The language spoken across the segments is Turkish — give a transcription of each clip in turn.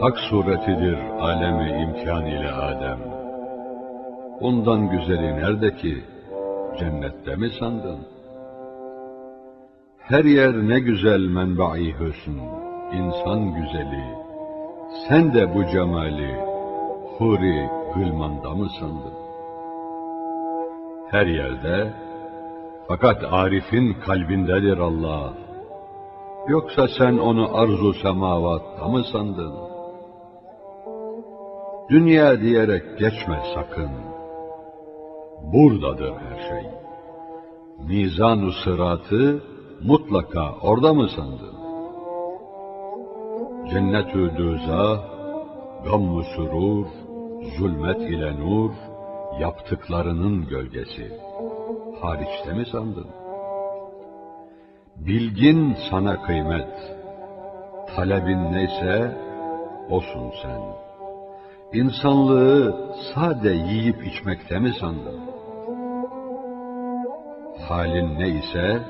Hak suretidir alemi imkan ile Adem. Ondan güzeli nerede ki? Cennette mi sandın? Her yer ne güzel menbai hüsn, insan güzeli. Sen de bu cemali huri gılmanda mı sandın? Her yerde fakat Arif'in kalbindedir Allah. Yoksa sen onu arzu semavatta mı sandın? Dünya diyerek geçme sakın. Buradadır her şey. Mizan-ı sıratı mutlaka orada mı sandın? Cennet-ü düzah, gam-ı surur, zulmet ile nur, yaptıklarının gölgesi. Hariçte mi sandın? Bilgin sana kıymet, talebin neyse olsun sen. İnsanlığı sade yiyip içmekte mi sandın? Halin neyse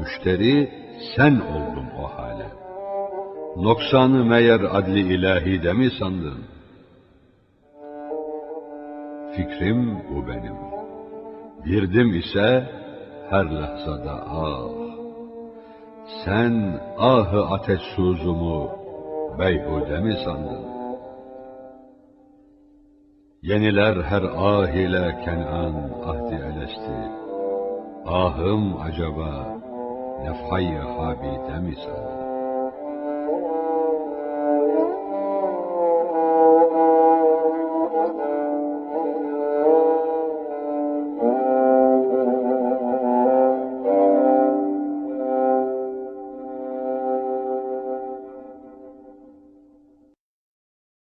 müşteri sen oldun o hale. Noksanı meğer adli ilahi de mi sandın? Fikrim bu benim. Girdim ise her lahzada ah. Sen ahı ateş suzumu beyhude mi sandın? Yeniler her ah ile Kenan ahdi elesti. Ahım acaba nefhay habide mi sandın?